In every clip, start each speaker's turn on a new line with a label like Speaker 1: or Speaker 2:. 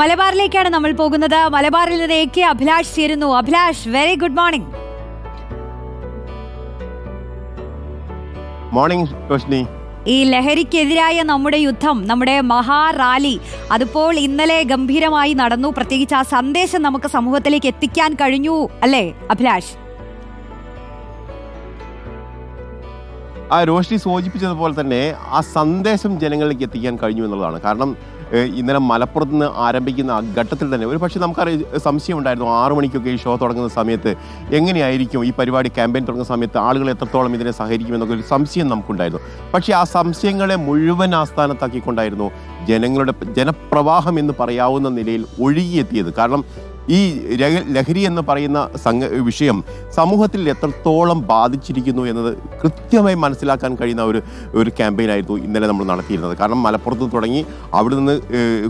Speaker 1: മലബാറിലേക്കാണ് നമ്മൾ പോകുന്നത്. മലബാറിൽ നിന്ന് എ കെ അഭിലാഷ് ചേരുന്നു. Abhilash very good morning
Speaker 2: morning Roshni
Speaker 1: ഈ ലഹരിക്കെതിരായ നമ്മുടെ യുദ്ധം നമ്മുടെ മഹാറാലി അതിപ്പോൾ ഇന്നലെ ഗംഭീരമായി നടന്നു. പ്രത്യേകിച്ച് ആ സന്ദേശം നമുക്ക് സമൂഹത്തിലേക്ക് എത്തിക്കാൻ കഴിഞ്ഞു അല്ലേ അഭിലാഷ്?
Speaker 2: ആ രോഷ്നി സൂചിപ്പിച്ചതുപോലെ തന്നെ ആ സന്ദേശം ജനങ്ങളിലേക്ക് എത്തിക്കാൻ കഴിഞ്ഞു എന്നുള്ളതാണ്. കാരണം ഇന്നലെ മലപ്പുറത്ത് നിന്ന് ആരംഭിക്കുന്ന ആ ഘട്ടത്തിൽ തന്നെ ഒരു പക്ഷേ സംശയം ഉണ്ടായിരുന്നു. ആറു മണിക്കൊക്കെ ഈ ഷോ തുടങ്ങുന്ന സമയത്ത് എങ്ങനെയായിരിക്കും ഈ പരിപാടി ക്യാമ്പയിൻ തുടങ്ങുന്ന സമയത്ത് ആളുകൾ എത്രത്തോളം ഇതിനെ സഹകരിക്കുമെന്നൊക്കെ ഒരു സംശയം നമുക്കുണ്ടായിരുന്നു. പക്ഷേ ആ സംശയങ്ങളെ മുഴുവൻ ആസ്ഥാനത്താക്കിക്കൊണ്ടായിരുന്നു ജനങ്ങളുടെ ജനപ്രവാഹം എന്ന് പറയാവുന്ന നിലയിൽ ഒഴുകിയെത്തിയത്. കാരണം ഈ ലഹരി എന്ന് പറയുന്ന സംഘ വിഷയം സമൂഹത്തിൽ എത്രത്തോളം ബാധിച്ചിരിക്കുന്നു എന്നത് കൃത്യമായി മനസ്സിലാക്കാൻ കഴിയുന്ന ഒരു ഒരു ക്യാമ്പയിനായിരുന്നു ഇന്നലെ നമ്മൾ നടത്തിയിരുന്നത്. കാരണം മലപ്പുറത്ത് തുടങ്ങി അവിടെ നിന്ന്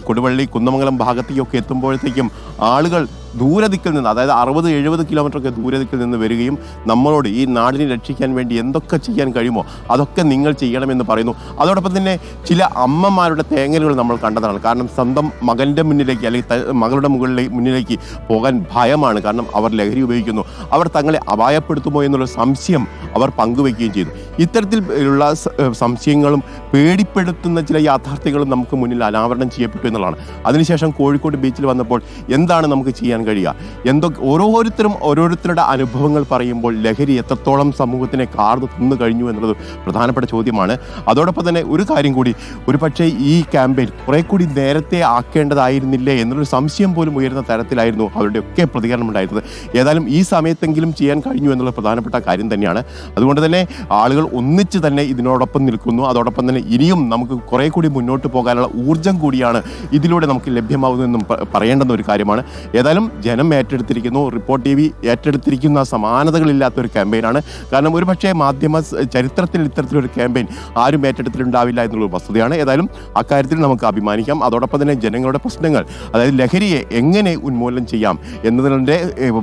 Speaker 2: കൊടുവള്ളി കുന്നമംഗലം ഭാഗത്തേക്കൊക്കെ എത്തുമ്പോഴത്തേക്കും ആളുകൾ ദൂരദിക്കിൽ നിന്ന് അതായത് അറുപത് എഴുപത് കിലോമീറ്ററൊക്കെ ദൂരദിക്കിൽ നിന്ന് വരികയും നമ്മളോട് ഈ നാടിനെ രക്ഷിക്കാൻ വേണ്ടി എന്തൊക്കെ ചെയ്യാൻ കഴിയുമോ അതൊക്കെ നിങ്ങൾ ചെയ്യണമെന്ന് പറയുന്നു. അതോടൊപ്പം തന്നെ ചില അമ്മമാരുടെ തേങ്ങലുകൾ നമ്മൾ കണ്ടതാണ്. കാരണം സ്വന്തം മകന്റെ മുന്നിലേക്ക് അല്ലെങ്കിൽ മകളുടെ മുകളിലേക്ക് മുന്നിലേക്ക് പോകാൻ ഭയമാണ്. കാരണം അവർ ലഹരി ഉപയോഗിക്കുന്നു. അവർ തങ്ങളെ അപായപ്പെടുത്തുമോ എന്നുള്ള സംശയം അവർ പങ്കുവെക്കുകയും ചെയ്തു. ഇത്തരത്തിലുള്ള സംശയങ്ങളും പേടിപ്പെടുത്തുന്ന ചില യാഥാർത്ഥ്യങ്ങളും നമുക്ക് മുന്നിൽ അനാവരണം ചെയ്യപ്പെട്ടു എന്നുള്ളതാണ്. അതിനുശേഷം കോഴിക്കോട് ബീച്ചിൽ വന്നപ്പോൾ എന്താണ് നമുക്ക് ചെയ്യാൻ കഴിയുക. എന്തൊക്കെ ഓരോരുത്തരും ഓരോരുത്തരുടെ അനുഭവങ്ങൾ പറയുമ്പോൾ ലഹരി എത്രത്തോളം സമൂഹത്തിനെ കാർന്നു തിന്നു കഴിഞ്ഞു എന്നുള്ളത് പ്രധാനപ്പെട്ട ചോദ്യമാണ്. അതോടൊപ്പം തന്നെ ഒരു കാര്യം കൂടി ഒരു പക്ഷേ ഈ ക്യാമ്പയിൻ കുറെ കൂടി നേരത്തെ ആക്കേണ്ടതായിരുന്നില്ലേ എന്നൊരു സംശയം പോലും ഉയരുന്ന തരത്തിലായിരുന്നു അവരുടെയൊക്കെ പ്രതികരണം ഉണ്ടായിരുന്നത്. ഏതായാലും ഈ സമയത്തെങ്കിലും ചെയ്യാൻ കഴിഞ്ഞു എന്നുള്ള പ്രധാനപ്പെട്ട കാര്യം തന്നെയാണ്. അതുകൊണ്ട് തന്നെ ആളുകൾ ഒന്നിച്ച് തന്നെ ഇതിനോടൊപ്പം നിൽക്കുന്നു. അതോടൊപ്പം തന്നെ ഇനിയും നമുക്ക് കുറെ കൂടി മുന്നോട്ട് പോകാനുള്ള ഊർജം കൂടിയാണ് ഇതിലൂടെ നമുക്ക് ലഭ്യമാകുന്നതെന്നും പറയേണ്ടുന്ന ഒരു കാര്യമാണ്. ഏതായാലും ജനം ഏറ്റെടുത്തിരിക്കുന്നു. റിപ്പോർട്ട് ടി വി ഏറ്റെടുത്തിരിക്കുന്ന സമാനതകളില്ലാത്ത ഒരു ക്യാമ്പയിനാണ്. കാരണം ഒരുപക്ഷേ മാധ്യമ ചരിത്രത്തിൽ ഇത്തരത്തിലൊരു ക്യാമ്പയിൻ ആരും ഏറ്റെടുത്തിട്ടുണ്ടാവില്ല എന്നുള്ള വസ്തുതയാണ്. ഏതായാലും അക്കാര്യത്തിൽ നമുക്ക് അഭിമാനിക്കാം. അതോടൊപ്പം തന്നെ ജനങ്ങളുടെ പ്രശ്നങ്ങൾ അതായത് ലഹരിയെ എങ്ങനെ ഉന്മൂലനം ചെയ്യാം എന്നതിന്റെ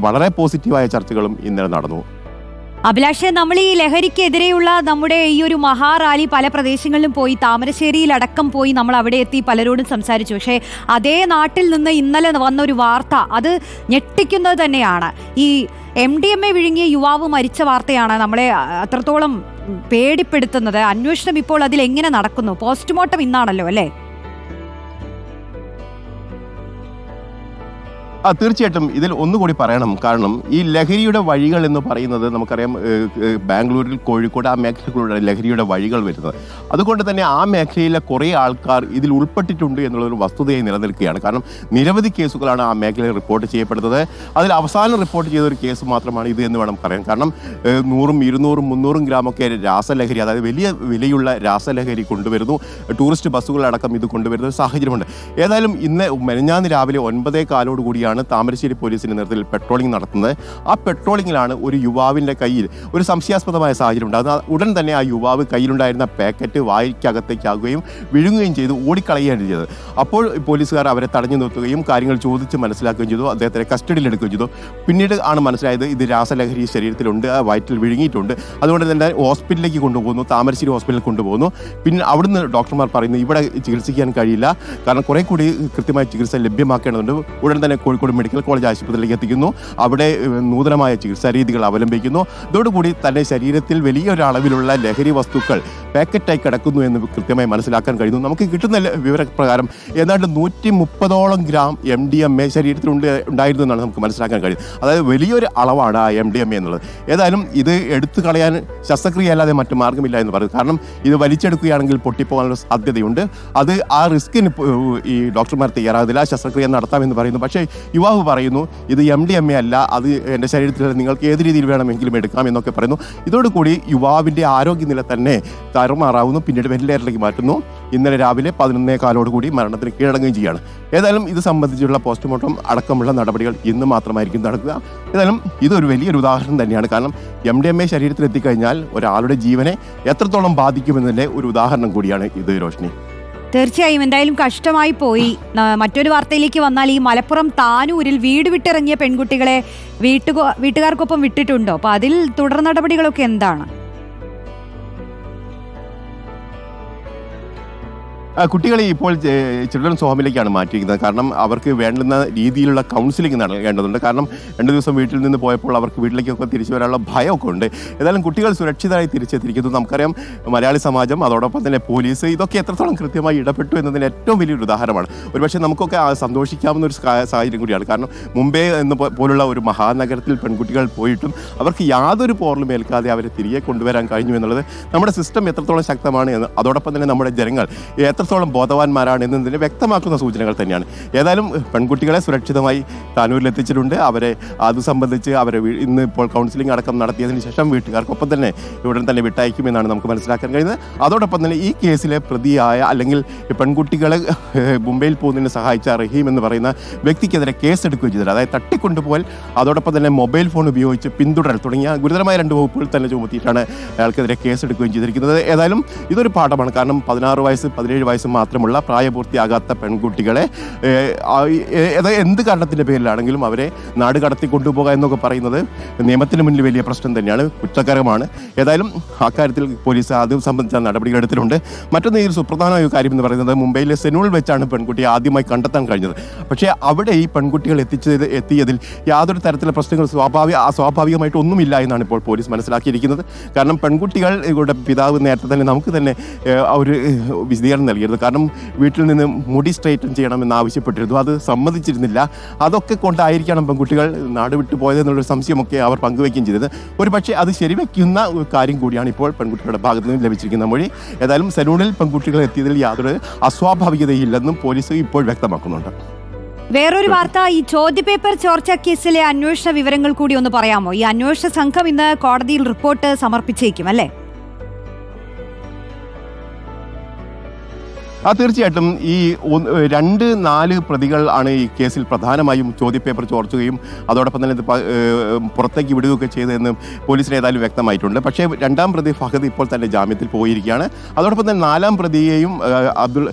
Speaker 2: വളരെ പോസിറ്റീവായ ചർച്ചകളും ഇന്നലെ നടന്നു.
Speaker 1: അഭിലാഷ് നമ്മൾ ഈ ലഹരിക്കെതിരെയുള്ള നമ്മുടെ ഈ ഒരു മഹാറാലി പല പ്രദേശങ്ങളിലും പോയി താമരശ്ശേരിയിലടക്കം പോയി നമ്മൾ അവിടെ എത്തി പലരോടും സംസാരിച്ചു. പക്ഷേ അതേ നാട്ടിൽ നിന്ന് ഇന്നലെ വന്ന ഒരു വാർത്ത അത് ഞെട്ടിക്കുന്നത് തന്നെയാണ്. ഈ എം ഡി എം എ വിഴുങ്ങിയ യുവാവ് മരിച്ച വാർത്തയാണ് നമ്മളെ അത്രത്തോളം പേടിപ്പെടുത്തുന്നത്. അന്വേഷണം ഇപ്പോൾ അതിൽ എങ്ങനെ നടക്കുന്നു? പോസ്റ്റ്മോർട്ടം ഇന്നാണല്ലോ അല്ലേ?
Speaker 2: ആ തീർച്ചയായിട്ടും ഇതിൽ ഒന്നുകൂടി പറയണം. കാരണം ഈ ലഹരിയുടെ വഴികൾ എന്ന് പറയുന്നത് നമുക്കറിയാം ബാംഗ്ലൂരിൽ കോഴിക്കോട് ആ മേഖലകളിലൂടെ ലഹരിയുടെ വഴികൾ വരുന്നത്. അതുകൊണ്ട് തന്നെ ആ മേഖലയിലെ കുറേ ആൾക്കാർ ഇതിൽ ഉൾപ്പെട്ടിട്ടുണ്ട് എന്നുള്ളൊരു വസ്തുതയായി നിലനിൽക്കുകയാണ്. കാരണം നിരവധി കേസുകളാണ് ആ മേഖലയിൽ റിപ്പോർട്ട് ചെയ്യപ്പെടുന്നത്. അതിൽ അവസാനം റിപ്പോർട്ട് ചെയ്ത ഒരു കേസ് മാത്രമാണ് ഇത് എന്ന് വേണം പറയാൻ. കാരണം നൂറും ഇരുന്നൂറും മുന്നൂറും ഗ്രാമൊക്കെ രാസലഹരി അതായത് വലിയ വിലയുള്ള രാസലഹരി കൊണ്ടുവരുന്നു. ടൂറിസ്റ്റ് ബസ്സുകളടക്കം ഇത് കൊണ്ടുവരുന്ന ഒരു സാഹചര്യമുണ്ട്. ഏതായാലും ഇന്ന് മെനഞ്ഞാന്ന് രാവിലെ ഒൻപതേ കാലോട് കൂടിയാണ് താമരശ്ശേരി പോലീസിന്റെ നേതൃത്വത്തിൽ പെട്രോളിംഗ് നടത്തുന്നത്. ആ പെട്രോളിങ്ങിലാണ് ഒരു യുവാവിന്റെ കയ്യിൽ ഒരു സംശയാസ്പദമായ സാഹചര്യം ഉണ്ടാകുന്നത് ഉടൻ തന്നെ ആ യുവാവ് കയ്യിലുണ്ടായിരുന്ന പാക്കറ്റ് വായിക്കകത്തേക്കാകുകയും വിഴുങ്ങുകയും ചെയ്തു ഓടിക്കളയുകയാണ് ചെയ്തത്. അപ്പോൾ പോലീസുകാർ അവരെ തടഞ്ഞു നിർത്തുകയും കാര്യങ്ങൾ ചോദിച്ച് മനസ്സിലാക്കുകയും ചെയ്തു. അദ്ദേഹത്തെ കസ്റ്റഡിയിൽ എടുക്കുകയും ചെയ്തു. പിന്നീട് ആണ് മനസ്സിലായത് ഇത് രാസലഹരി ശരീരത്തിലുണ്ട് ആ വയറ്റിൽ വിഴുങ്ങിയിട്ടുണ്ട്. അതുകൊണ്ട് തന്നെ ഹോസ്പിറ്റലിലേക്ക് കൊണ്ടുപോകുന്നു താമരശ്ശേരി ഹോസ്പിറ്റലിൽ കൊണ്ടുപോകുന്നു. പിന്നെ അവിടുന്ന് ഡോക്ടർമാർ പറയുന്നു ഇവിടെ ചികിത്സിക്കാൻ കഴിയില്ല. കാരണം കുറെ കൂടി കൃത്യമായ ചികിത്സ ലഭ്യമാക്കേണ്ടതുണ്ട്. ഉടൻ തന്നെ കോഴിക്കോട് മെഡിക്കൽ കോളേജ് ആശുപത്രിയിലേക്ക് എത്തിക്കുന്നു. അവിടെ നൂതനമായ ചികിത്സാ രീതികൾ അവലംബിക്കുന്നു. ഇതോടുകൂടി തന്റെ ശരീരത്തിൽ വലിയൊരളവിലുള്ള ലഹരി വസ്തുക്കൾ പാക്കറ്റായി കിടക്കുന്നു എന്ന് കൃത്യമായി മനസ്സിലാക്കാൻ കഴിയുന്നു. നമുക്ക് കിട്ടുന്ന വിവരപ്രകാരം ഏതാണ്ട് നൂറ്റി മുപ്പതോളം gram M D M A ശരീരത്തിൽ ഉണ്ട് ഉണ്ടായിരുന്നു എന്നാണ് നമുക്ക് മനസ്സിലാക്കാൻ കഴിയുന്നത്. അതായത് വലിയൊരു അളവാണ് ആ എം ഡി എം എ എന്നുള്ളത്. ഏതായാലും ഇത് എടുത്തു കളയാൻ ശസ്ത്രക്രിയ അല്ലാതെ മറ്റു മാർഗമില്ല എന്ന് പറയുന്നത് കാരണം ഇത് വലിച്ചെടുക്കുകയാണെങ്കിൽ പൊട്ടിപ്പോകാനുള്ള സാധ്യതയുണ്ട്. അത് ആ റിസ്കിന് ഈ ഡോക്ടർമാർ തയ്യാറാകില്ല ശസ്ത്രക്രിയ നടത്താമെന്ന് പറയുന്നു. പക്ഷേ യുവാവ് പറയുന്നു ഇത് എം ഡി എം എ അല്ല അത് എന്റെ ശരീരത്തിൽ നിങ്ങൾക്ക് ഏത് രീതിയിൽ വേണമെങ്കിലും എടുക്കാം എന്നൊക്കെ പറയുന്നു. ഇതോടുകൂടി യുവാവിന്റെ ആരോഗ്യനില തന്നെ തരമാറാവുന്നു പിന്നീട് വെന്റിലേറ്ററിലേക്ക് മാറ്റുന്നു. ഇന്നലെ രാവിലെ പതിനൊന്നേ കാലോടുകൂടി മരണത്തിന് കീഴടങ്ങുകയും ചെയ്യുകയാണ് ഏതായാലും ഇത് സംബന്ധിച്ചുള്ള പോസ്റ്റ്മോർട്ടം അടക്കമുള്ള നടപടികൾ ഇന്ന് മാത്രമായിരിക്കും നടക്കുക. ഏതായാലും ഇതൊരു വലിയൊരു ഉദാഹരണം തന്നെയാണ്. കാരണം എം ഡി എം എ ശരീരത്തിൽ എത്തിക്കഴിഞ്ഞാൽ ഒരാളുടെ ജീവനെ എത്രത്തോളം ബാധിക്കുമെന്നതിന്റെ ഒരു ഉദാഹരണം കൂടിയാണ് ഇത് രോഷ്നി.
Speaker 1: തീർച്ചയായും എന്തായാലും കഷ്ടമായി പോയി. മറ്റൊരു വാർത്തയിലേക്ക് വന്നാൽ ഈ മലപ്പുറം താനൂരിൽ വീട് വിട്ടിറങ്ങിയ പെൺകുട്ടികളെ വീട്ടുകോ വീട്ടുകാർക്കൊപ്പം വിട്ടിട്ടുണ്ടോ? അപ്പൊ അതിൽ തുടർ നടപടികളൊക്കെ എന്താണ്?
Speaker 2: കുട്ടികളെ ഇപ്പോൾ ചിൽഡ്രൻസ് ഹോമിലേക്കാണ് മാറ്റിയിരിക്കുന്നത്. കാരണം അവർക്ക് വേണ്ടുന്ന രീതിയിലുള്ള കൗൺസിലിംഗ് നൽകേണ്ടതുണ്ട്. കാരണം രണ്ട് ദിവസം വീട്ടിൽ നിന്ന് പോയപ്പോൾ അവർക്ക് വീട്ടിലേക്കൊക്കെ തിരിച്ചു വരാനുള്ള ഭയമൊക്കെ ഉണ്ട്. ഏതായാലും കുട്ടികൾ സുരക്ഷിതരായി തിരിച്ചെത്തിയിരിക്കുന്നു. നമുക്കറിയാം മലയാളി സമാജം അതോടൊപ്പം തന്നെ പോലീസ് ഇതൊക്കെ എത്രത്തോളം കൃത്യമായി ഇടപെട്ടു എന്നതിന് ഏറ്റവും വലിയൊരു ഉദാഹരണമാണ്. ഒരുപക്ഷെ നമുക്കൊക്കെ സന്തോഷിക്കാവുന്ന ഒരു സാഹചര്യം കൂടിയാണ്. കാരണം മുംബൈ എന്ന് പോലുള്ള ഒരു മഹാനഗരത്തിൽ പെൺകുട്ടികൾ പോയിട്ടും അവർക്ക് യാതൊരു പോറലും ഏൽക്കാതെ അവരെ തിരികെ കൊണ്ടുവരാൻ കഴിഞ്ഞു എന്നുള്ളത് നമ്മുടെ സിസ്റ്റം എത്രത്തോളം ശക്തമാണ് എന്ന് അതോടൊപ്പം തന്നെ നമ്മുടെ ജനങ്ങൾ എത്രത്തോളം ബോധവാന്മാരാണ് എന്നതിനെ വ്യക്തമാക്കുന്ന സൂചനകൾ തന്നെയാണ്. ഏതായാലും പെൺകുട്ടികളെ സുരക്ഷിതമായി താനൂരിൽ എത്തിച്ചിട്ടുണ്ട് അവരെ അത് സംബന്ധിച്ച് അവരെ ഇന്ന് ഇപ്പോൾ കൗൺസിലിംഗ് അടക്കം നടത്തിയതിന് ശേഷം വീട്ടുകാർക്കൊപ്പം തന്നെ ഉടൻ തന്നെ വിട്ടയക്കുമെന്നാണ് നമുക്ക് മനസ്സിലാക്കാൻ കഴിയുന്നത്. അതോടൊപ്പം തന്നെ ഈ കേസിലെ പ്രതിയായ അല്ലെങ്കിൽ പെൺകുട്ടികളെ മുംബൈയിൽ പോകുന്നതിന് സഹായിച്ച റഹീം എന്ന് പറയുന്ന വ്യക്തിക്കെതിരെ കേസെടുക്കുകയും ചെയ്തത് അതായത് തട്ടിക്കൊണ്ടുപോയാൽ അതോടൊപ്പം തന്നെ മൊബൈൽ ഫോൺ ഉപയോഗിച്ച് പിന്തുടരൽ തുടങ്ങിയ ഗുരുതരമായ രണ്ട് വകുപ്പുകൾ തന്നെ ചുമത്തിയിട്ടാണ് അയാൾക്കെതിരെ കേസെടുക്കുകയും ചെയ്തിരിക്കുന്നത്. ഏതായാലും ഇതൊരു പാഠമാണ്. കാരണം പതിനാറ് വയസ്സ് പതിനേഴ് വയസ്സ് മാത്രമുള്ള പ്രായപൂർത്തിയാകാത്ത പെൺകുട്ടികളെ എന്ത് കാരണത്തിന്റെ പേരിലാണെങ്കിലും അവരെ നാട് കടത്തി കൊണ്ടുപോകുക എന്നൊക്കെ പറയുന്നത് നിയമത്തിന് മുന്നിൽ വലിയ പ്രശ്നം തന്നെയാണ് കുറ്റകരമാണ്. ഏതായാലും അക്കാര്യത്തിൽ പോലീസ് ആദ്യം സംബന്ധിച്ച നടപടികൾ എടുത്തിട്ടുണ്ട്. മറ്റൊന്ന് ഈ സുപ്രധാനമായ കാര്യം എന്ന് പറയുന്നത് മുംബൈയിലെ സെനൂൾ വെച്ചാണ് പെൺകുട്ടിയെ ആദ്യമായി കണ്ടെത്താൻ കഴിഞ്ഞത്. പക്ഷേ അവിടെ ഈ പെൺകുട്ടികൾ എത്തിച്ചത് എത്തിയതിൽ യാതൊരു തരത്തിലുള്ള പ്രശ്നങ്ങൾ സ്വാഭാവിക സ്വാഭാവികമായിട്ട് ഒന്നുമില്ല എന്നാണ് ഇപ്പോൾ പോലീസ് മനസ്സിലാക്കിയിരിക്കുന്നത്. കാരണം പെൺകുട്ടികൾ ഇവരുടെ പിതാവ് നേരത്തെ തന്നെ നമുക്ക് തന്നെ ഒരു വിശദീകരണം വിശദീകരണം നൽകിയിരുന്നു കാരണം വീട്ടിൽ നിന്ന് മുടി സ്ട്രൈറ്റൻ ചെയ്യണമെന്ന് ആവശ്യപ്പെട്ടിരുന്നു. അത് സമ്മതിച്ചിരുന്നില്ല. അതൊക്കെ കൊണ്ടായിരിക്കണം പെൺകുട്ടികൾ നാട് വിട്ടു പോയതെന്നുള്ളൊരു സംശയമൊക്കെ അവർ പങ്കുവയ്ക്കുകയും ചെയ്തത്. ഒരു പക്ഷേ അത് ശരിവെക്കുന്ന കാര്യം കൂടിയാണ് ഇപ്പോൾ പെൺകുട്ടികളുടെ ഭാഗത്തു നിന്ന് ലഭിച്ചിരിക്കുന്ന മൊഴി. ഏതായാലും സലൂണിൽ പെൺകുട്ടികൾ എത്തിയതിൽ യാതൊരു അസ്വാഭാവികതയില്ലെന്നും പോലീസ് ഇപ്പോൾ വ്യക്തമാക്കുന്നുണ്ട്.
Speaker 1: വേറൊരു വാർത്ത. ഈ ചോദ്യപേപ്പർ ചോർച്ച കേസിലെ അന്വേഷണ വിവരങ്ങൾ കൂടി ഒന്ന് പറയാമോ? ഈ അന്വേഷണ സംഘം ഇന്ന് കോടതിയിൽ റിപ്പോർട്ട് സമർപ്പിച്ചേക്കും അല്ലേ?
Speaker 2: ആ തീർച്ചയായിട്ടും ഈ രണ്ട് നാല് പ്രതികൾ ആണ് ഈ കേസിൽ പ്രധാനമായും ചോദ്യപേപ്പർ ചോർത്തുകയും അതോടൊപ്പം തന്നെ ഇത് പുറത്തേക്ക് വിടുകയൊക്കെ ചെയ്തതെന്ന് പോലീസിന് ഏതായാലും വ്യക്തമായിട്ടുണ്ട്. പക്ഷേ രണ്ടാം പ്രതി ഫഹദ് ഇപ്പോൾ തന്നെ ജാമ്യത്തിൽ പോയിരിക്കുകയാണ്. അതോടൊപ്പം തന്നെ നാലാം പ്രതിയെയും അബ്ദുൾ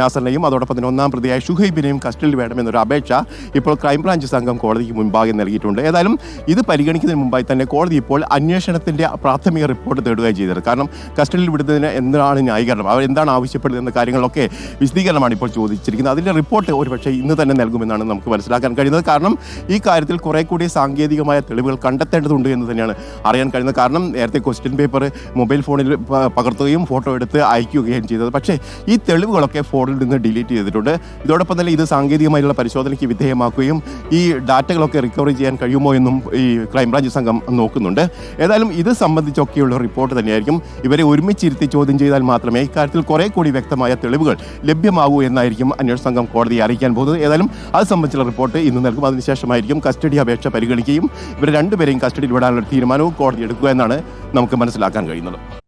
Speaker 2: നാസറിനെയും അതോടൊപ്പം തന്നെ ഒന്നാം പ്രതിയായ ഷുഹൈബിനെയും കസ്റ്റഡിയിൽ വേണമെന്നൊരു അപേക്ഷ ഇപ്പോൾ ക്രൈംബ്രാഞ്ച് സംഘം കോടതിക്ക് മുൻപാകെ നൽകിയിട്ടുണ്ട്. ഏതായാലും ഇത് പരിഗണിക്കുന്നതിന് മുമ്പായി തന്നെ കോടതി ഇപ്പോൾ അന്വേഷണത്തിന്റെ പ്രാഥമിക റിപ്പോർട്ട് തേടുകയും ചെയ്തത് കാരണം കസ്റ്റഡിയിൽ വിടുന്നതിന് എന്താണ് ന്യായീകരണം? അവർ എന്താണ് ആവശ്യപ്പെടുന്നത് എന്ന കാര്യങ്ങളൊക്കെ വിശദീകരണമാണ് ഇപ്പോൾ ചോദിച്ചിരിക്കുന്നത്. അതിന്റെ റിപ്പോർട്ട് ഒരുപക്ഷെ ഇന്ന് തന്നെ നൽകുമെന്നാണ് നമുക്ക് മനസ്സിലാക്കാൻ കഴിയുന്നത്. കാരണം ഈ കാര്യത്തിൽ കുറേ കൂടി സാങ്കേതികമായ തെളിവുകൾ കണ്ടെത്തേണ്ടതുണ്ട് എന്ന് തന്നെയാണ് അറിയാൻ കഴിയുന്നത്. കാരണം നേരത്തെ ക്വസ്റ്റ്യൻ പേപ്പർ മൊബൈൽ ഫോണിൽ പകർത്തുകയും ഫോട്ടോ എടുത്ത് അയക്കുകയും ചെയ്തത്. പക്ഷേ ഈ തെളിവുകളൊക്കെ ഫോണിൽ നിന്ന് ഡിലീറ്റ് ചെയ്തിട്ടുണ്ട്. ഇതോടൊപ്പം തന്നെ ഇത് സാങ്കേതികമായുള്ള പരിശോധനയ്ക്ക് വിധേയമാക്കുകയും ഈ ഡാറ്റകളൊക്കെ റിക്കവറി ചെയ്യാൻ കഴിയുമോ എന്നും ഈ ക്രൈംബ്രാഞ്ച് സംഘം നോക്കുന്നുണ്ട്. ഏതായാലും ഇത് സംബന്ധിച്ചൊക്കെയുള്ള റിപ്പോർട്ട് തന്നെയായിരിക്കും. ഇവരെ ഒരുമിച്ചിരുത്തി ചോദ്യം ചെയ്താൽ മാത്രമേ ഇക്കാര്യത്തിൽ കുറെ കൂടി വ്യക്തമായ തെളിവുകൾ ലഭ്യമാകൂ എന്നായിരിക്കും അന്വേഷണ സംഘം കോടതിയെ അറിയിക്കാൻ പോകുന്നത്. ഏതായാലും അത് സംബന്ധിച്ചുള്ള റിപ്പോർട്ട് ഇന്ന് നൽകും. അതിനുശേഷമായിരിക്കും കസ്റ്റഡി അപേക്ഷ പരിഗണിക്കുകയും ഇവർ രണ്ടുപേരെയും കസ്റ്റഡിയിൽ വിടാനുള്ള തീരുമാനവും കോടതി എടുക്കുക എന്നാണ് നമുക്ക് മനസ്സിലാക്കാൻ കഴിയുന്നത്.